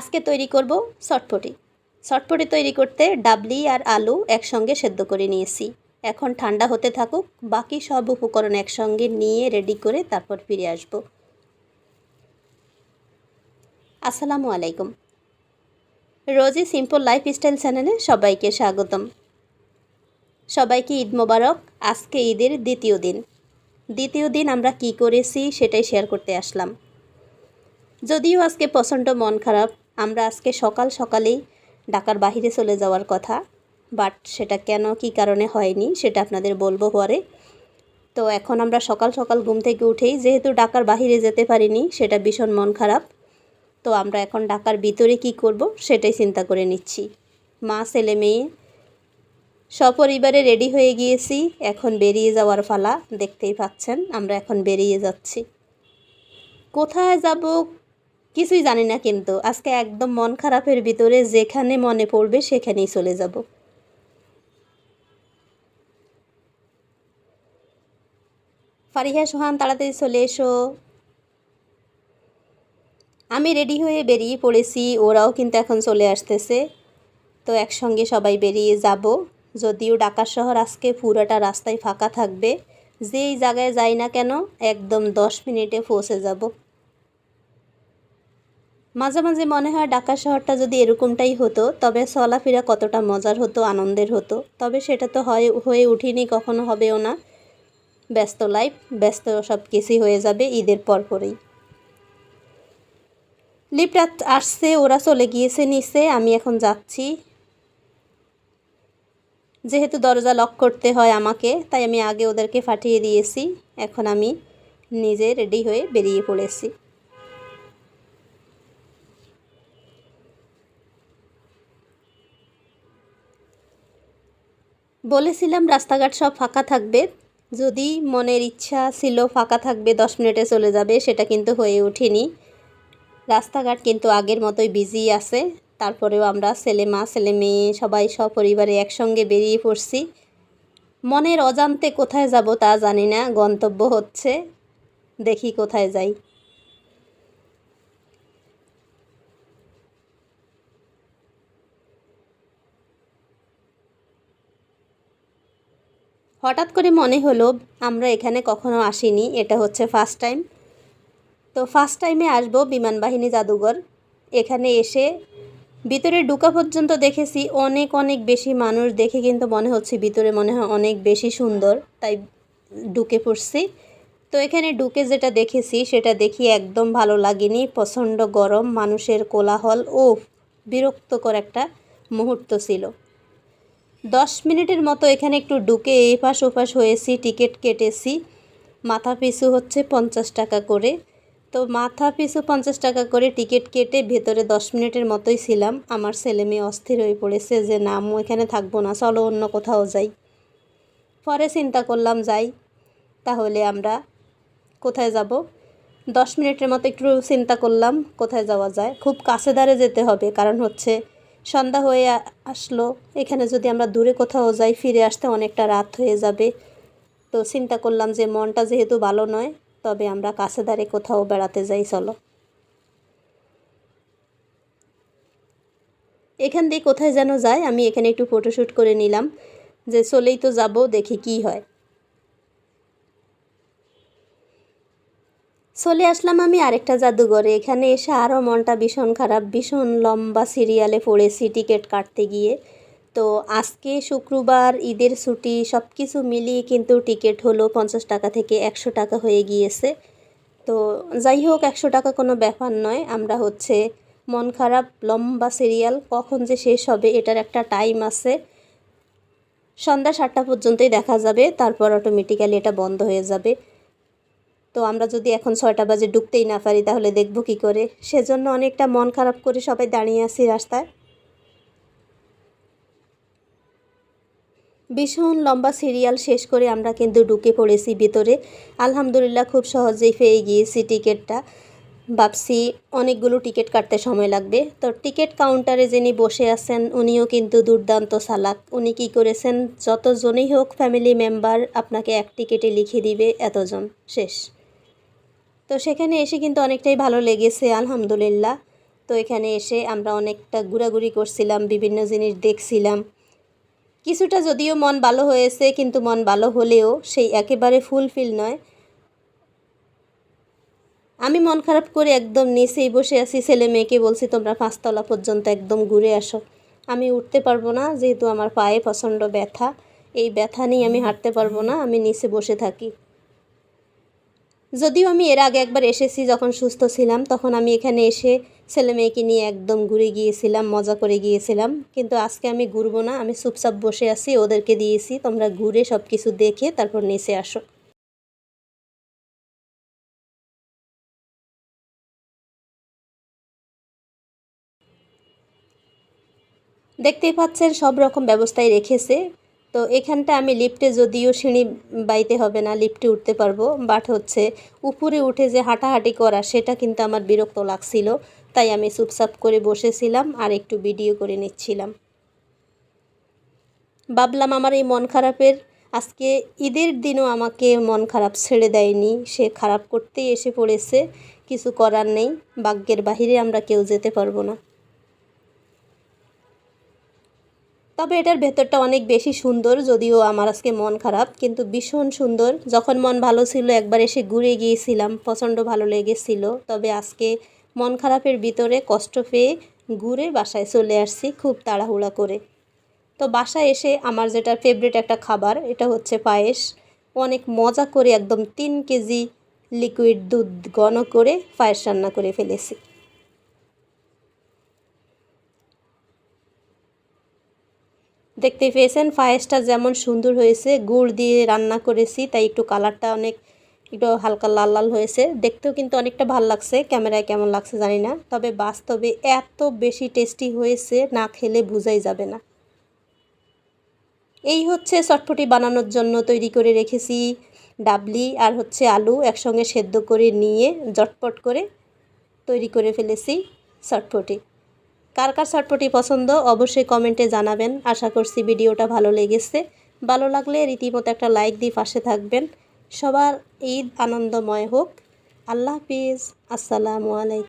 আজকে তৈরি করব চটপটি। চটপটি তৈরি করতে ডাবলি আর আলু একসঙ্গে সেদ্ধ করে নিয়েছি। এখন ঠান্ডা হতে থাকুক, বাকি সব উপকরণ একসঙ্গে নিয়ে রেডি করে তারপর ফিরে আসব। আসসালামু আলাইকুম। রোজি সিম্পল লাইফ স্টাইল চ্যানেলে সবাইকে স্বাগতম। সবাইকে ঈদ মোবারক। আজকে ঈদের দ্বিতীয় দিন। দ্বিতীয় দিন আমরা কি করেছি সেটাই শেয়ার করতে আসলাম। যদিও আজকে প্রচণ্ড মন খারাপ আমরা আজকে সকাল সকালেই ঢাকার বাহিরে চলে যাওয়ার কথা, বাট সেটা কেন কি কারণে হয়নি সেটা আপনাদের বলব পরে। তো এখন আমরা সকাল সকাল ঘুম থেকে উঠেই যেহেতু ঢাকার বাহিরে যেতে পারিনি, সেটা ভীষণ মন খারাপ। তো আমরা এখন ঢাকার ভিতরে কি করব সেটাই চিন্তা করে নিচ্ছি। মা, ছেলে, মেয়ে, সপরিবারে রেডি হয়ে গিয়েছি, এখন বেরিয়ে যাওয়ার ফালা দেখতেই পাচ্ছেন, আমরা এখন বেরিয়ে যাচ্ছি। কোথায় যাব কিছুই জানি না কিন্তু, আজকে একদম মন খারাপের ভিতরে যেখানে মনে পড়বে সেখানেই চলে যাব। ফারিহা, সোহান, তাড়াতাড়ি চলে এসো। আমি রেডি হয়ে বেরিয়ে পড়েছি, ওরাও কিন্তু এখন চলে আসতেছে। তো একসঙ্গে সবাই বেরিয়ে যাব। যদিও ঢাকা শহর আজকে পুরোটা রাস্তায় ফাঁকা থাকবে, যেই জায়গায় যাই না কেন, একদম দশ মিনিটে পৌঁছে যাব। মাঝে মাঝে মনে হয় ঢাকা শহরটা যদি এরকমটাই হতো, তবে চলাফেরা কতটা মজার হতো, আনন্দের হতো। তবে সেটা তো হয়, হয়ে উঠিনি, কখনো হবেও না। ব্যস্ত লাইফ ব্যস্ত সব কিছুই হয়ে যাবে ঈদের পরপরেই লিফট আসছে, ওরা চলে গিয়েছে নিচে, আমি এখন যাচ্ছি। যেহেতু দরজা লক করতে হয় আমাকে, তাই আমি আগে ওদেরকে ফাটিয়ে দিয়েছি। এখন আমি নিজে রেডি হয়ে বেরিয়ে পড়েছি। বলেছিলাম রাস্তাঘাট সব ফাঁকা থাকবে। যদি মনের ইচ্ছা ছিল ফাঁকা থাকবে, দশ মিনিটে চলে যাবে, সেটা কিন্তু হয়ে ওঠেনি। রাস্তাঘাট কিন্তু আগের মতোই বিজি আছে। তারপরেও আমরা ছেলে মা, ছেলে মেয়ে, সবাই সপরিবারে একসঙ্গে বেরিয়ে পড়ছি। মনের অজান্তে কোথায় যাব তা জানি না, গন্তব্য হচ্ছে দেখি কোথায় যাই। হঠাৎ করে মনে হলো আমরা এখানে কখনো আসিনি, এটা হচ্ছে ফার্স্ট টাইম তো ফার্স্ট টাইমে আসব বিমান বাহিনী জাদুঘর। এখানে এসে ভিতরে ঢুকা পর্যন্ত দেখেছি অনেক অনেক বেশি মানুষ, দেখে কিন্তু মনে হচ্ছে ভিতরে মনে হয় অনেক বেশি সুন্দর, তাই ঢুকে পড়ছি। তো এখানে ঢুকে যেটা দেখেছি, সেটা দেখি একদম ভালো লাগেনি, প্রচণ্ড গরম, মানুষের কোলাহল ও বিরক্তকর একটা মুহূর্ত ছিল। দশ মিনিটের মতো এখানে একটু ঢুকে এই পাশ ওপাশ হয়েছি, টিকিট কেটেছি। মাথা পিছু হচ্ছে পঞ্চাশ টাকা করে। তো মাথা পিছু পঞ্চাশ টাকা করে টিকিট কেটে ভেতরে দশ মিনিটের মতোই ছিলাম। আমার ছেলে মেয়ে অস্থির হয়ে পড়েছে যে, না, আম্মু, এখানে থাকব না, চলো অন্য কোথাও যাই। পরে চিন্তা করলাম, যাই, তাহলে আমরা কোথায় যাব? দশ মিনিটের মতো একটু চিন্তা করলাম, কোথায় যাওয়া যায়? খুব কাছে দাঁড়ে যেতে হবে, কারণ হচ্ছে সন্ধ্যা হয়ে আসলো। এখানে যদি আমরা দূরে কোথাও যাই, ফিরে আসতে অনেকটা রাত হয়ে যাবে। তো চিন্তা করলাম যে মনটা যেহেতু ভালো নয়, তবে আমরা কাছে দাঁড়ে কোথাও বেড়াতে যাই, চলো। এখান দিয়ে কোথায় যেন যায়, আমি এখানে একটু ফটোশ্যুট করে নিলাম। যে চলেই তো যাব, দেখি কি হয়। চলে আসলাম আমি আরেকটা জাদুঘরে। এখানে এসে আরও মনটা ভীষণ খারাপ, ভীষণ লম্বা সিরিয়ালে পড়েছি টিকিট কাটতে গিয়ে। তো আজকে শুক্রবার, ঈদের ছুটি সব কিছু মিলিয়ে কিন্তু টিকিট হলো পঞ্চাশ টাকা থেকে একশো টাকা হয়ে গিয়েছে। তো যাই হোক, একশো টাকা কোনো ব্যাপার নয়। আমরা হচ্ছে মন খারাপ, লম্বা সিরিয়াল কখন যে শেষ হবে এটার একটা টাইম আছে। সন্ধ্যা সাতটা পর্যন্তই দেখা যাবে, তারপর অটোমেটিক্যালি এটা বন্ধ হয়ে যাবে। তো আমরা যদি এখন ছয়টা বাজে ঢুকতেই না পারি, তাহলে দেখব কি করে। সেজন্য অনেকটা মন খারাপ করে সবাই দাঁড়িয়ে আছি রাস্তায়। ভীষণ লম্বা সিরিয়াল শেষ করে আমরা কিন্তু ঢুকে পড়েছি ভিতরে। আলহামদুলিল্লাহ খুব সহজেই পেয়ে গিয়েছি টিকিটটা। ভাবছি অনেকগুলো টিকিট কাটতে সময় লাগবে। তো টিকিট কাউন্টারে যিনি বসে আছেন, উনিও কিন্তু দুর্দান্ত সালাক উনি কি করেছেন, যতজনই হোক, ফ্যামিলি মেম্বার আপনাকে এক টিকিটে লিখে দিবে, এতজন। শেষ। তো সেখানে এসে কিন্তু অনেকটাই ভালো লেগেছে, আলহামদুলিল্লাহ। তো এখানে এসে আমরা অনেকটা ঘোরাঘুরি করছিলাম, বিভিন্ন জিনিস দেখছিলাম। কিছুটা যদিও মন ভালো হয়েছে, কিন্তু মন ভালো হলেও সেই একেবারে ফুলফিল নয়। আমি মন খারাপ করে একদম নিচেই বসে আছি, ছেলে মেয়েকে বলছি, তোমরা পাঁচতলা পর্যন্ত একদম ঘুরে আসো। আমি উঠতে পারব না, যেহেতু আমার পায়ে প্রচণ্ড ব্যথা। এই ব্যথা নিয়ে আমি হাঁটতে পারব না, আমি নিচে বসে থাকি। যদিও আমি এর আগে একবার এসেছি যখন সুস্থ ছিলাম, তখন আমি এখানে এসে ছেলে মেয়েকে নিয়ে একদম ঘুরে গিয়েছিলাম, মজা করে গিয়েছিলাম। কিন্তু আজকে আমি ঘুরবো না, আমি চুপচাপ বসে আছি, ওদেরকে দিয়েছি, তোমরা ঘুরে সব কিছু দেখে তারপর নিচে আসো। দেখতেই পাচ্ছেন, সব রকম ব্যবস্থাই রেখেছে। তো এখানটা আমি লিফটে যদিও সিঁড়ি বাইতে হবে না, লিফটে উঠতে পারব। বাট হচ্ছে উপরে উঠে যে হাঁটাহাঁটি করা, সেটা কিন্তু আমার বিরক্ত লাগছিল। তাই আমি চুপচাপ করে বসেছিলাম আর একটু ভিডিও করে নিচ্ছিলাম। ভাবলাম আমার এই মন খারাপের, আজকে ঈদের দিনও আমাকে মন খারাপ ছেড়ে দেয়নি। সে খারাপ করতেই এসে পড়েছে, কিছু করার নেই। ভাগ্যের বাহিরে আমরা কেউ যেতে পারব না। তবে এটার ভেতরটা অনেক বেশি সুন্দর যদিও আমার আজকে মন খারাপ, কিন্তু ভীষণ সুন্দর। যখন মন ভালো ছিল, একবার এসে ঘুরে গিয়েছিলাম, প্রচণ্ড ভালো লেগেছিল। তবে আজকে মন খারাপের ভিতরে কষ্ট পেয়ে ঘুরে বাসায় চলে আসছি খুব তাড়াহুড়া করে। তো বাসায় এসে আমার যেটা ফেভারিট একটা খাবার, এটা হচ্ছে পায়েস। অনেক মজা করে একদম তিন কেজি লিকুইড দুধ ঘন করে পায়েস রান্না করে ফেলেছি। দেখতে পেয়েছেন, পায়েসটা যেমন সুন্দর হয়েছে, গুড় দিয়ে রান্না করেছি, তাই একটু কালারটা অনেক একটু হালকা লাল লাল হয়েছে। দেখতেও কিন্তু অনেকটা ভালো লাগছে, ক্যামেরায় কেমন লাগছে জানি না, তবে বাস্তবে এত বেশি টেস্টি হয়েছে, না খেলে বোঝাই যাবে না। এই হচ্ছে চটপটি বানানোর জন্য তৈরি করে রেখেছি ডাবলি আর হচ্ছে আলু একসঙ্গে সেদ্ধ করে নিয়ে জটপট করে তৈরি করে ফেলেছি চটপটি। কার কার চটপটি পছন্দ অবশ্যই কমেন্টে জানাবেন। আশা করছি ভিডিওটা ভালো লেগেছে। ভালো লাগলে রীতিমতো একটা লাইক দিয়ে পাশে থাকবেন। সবার ঈদ আনন্দময় হোক। আল্লাহ হাফিজ। আসসালামু আলাইকুম।